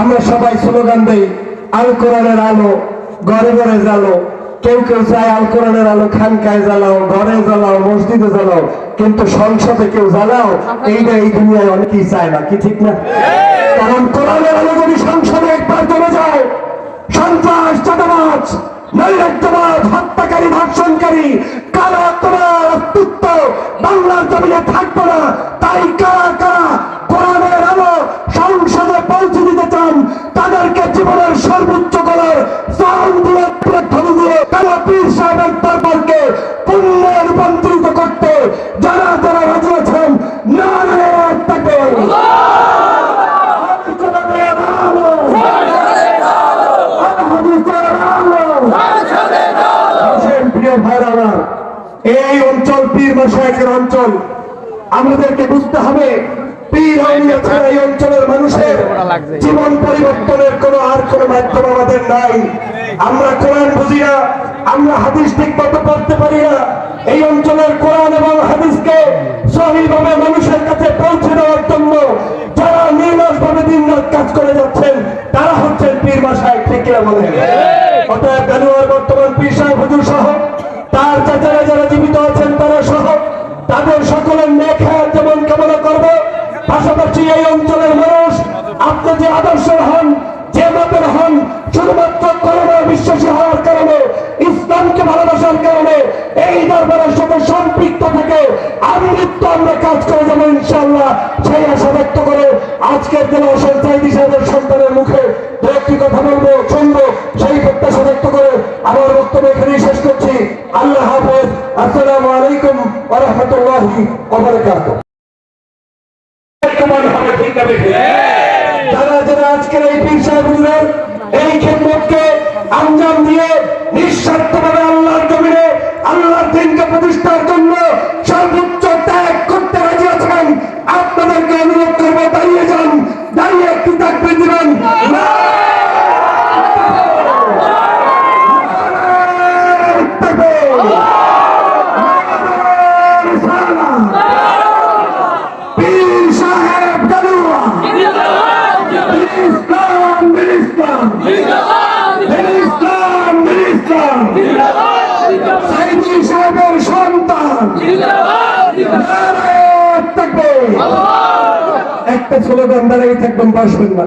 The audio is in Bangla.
আমরা সবাই স্লোগান দেই আল কোরআনের আলো ঘরে ঘরে জ্বালো। কেউ কেউ চায় আল কোরআনের আলো খানকায় জ্বালাও ঘরে জ্বালাও মসজিদে জ্বালাও কিন্তু সংসদে কেউ জ্বালাও এইটা এই দুনিয়ায় অনেকেই চায় না কি ঠিক না? কারণ কোরআনের আলো যদি জীবনের সর্বোচ্চ আমার এই অঞ্চল পীর মশাইকের অঞ্চল। আমাদেরকে বুঝতে হবে পীর আউলিয়া ছাড়া এই অঞ্চলের মানুষের জীবন পরিবর্তনের কোন আর কোন মাধ্যম আমাদের নাই। আমরা কোরআন বুঝি না, আমরা হাদিস ঠিক পড়তে পারি না। এই অঞ্চলের কোরআন এবং হাদিসকে সহিভাবে মানুষের কাছে পৌঁছে দেওয়ার জন্য যারা নির্মাস ভাবে দিন রাত কাজ করে যাচ্ছেন, তারা হচ্ছেন পীর মাসায়, ঠিক কিনা বলেন? অতএব জানুয়ার বর্তমান পীর সাহেব হুজুর সহ, তার চাচারা যারা জীবিত আছেন, তারা সহ, তাদের সকলের নেখা যেমন কামনা করব, পাশাপাশি এই অঞ্চলের আপনি যে আদর্শ হন, যে মতের হন, শুধুমাত্র করোনায় বিশ্বাসী হওয়ার কারণে, ইসলামকে ভালোবাসার কারণে, এই দরবারের সাথে সম্পৃক্ত থেকে আমৃত্য আমরা কাজ করে যাব ইনশাল্লাহ সেই আশা ব্যক্ত করে আজকের দিনে হোসেন সাইদি সাহেবের সন্তানের মুখে দু একটি কথা বলব, শুনব, সেই প্রত্যাশা ব্যক্ত করে আমার বক্তব্য এখানেই শেষ করছি। আল্লাহ হাফেজ। আসসালামু আলাইকুম ওয়া রাহমাতুল্লাহি ওয়া হবে, ঠিক না হুজুরের এই খেদমতকে আঞ্জাম দিয়ে নিঃস্বার্থভাবে আল্লাহর জমিনে আল্লাহর দিনকে প্রতিষ্ঠার জন্য সর্বোচ্চ ত্যাগ করতে রাজি আছেন আপনাদেরকে অনুরোধ করব দাঁড়িয়ে যান দাঁড়িয়ে একটু থাকবে দিবেন পীর সাহেব গালুয়া ইসলাম ইসলাম ইসলাম ইসলাম সাইদি সাহেবের সন্তান। একটা স্লোগান দাঁড়িয়ে থাকবেন বাসবেন না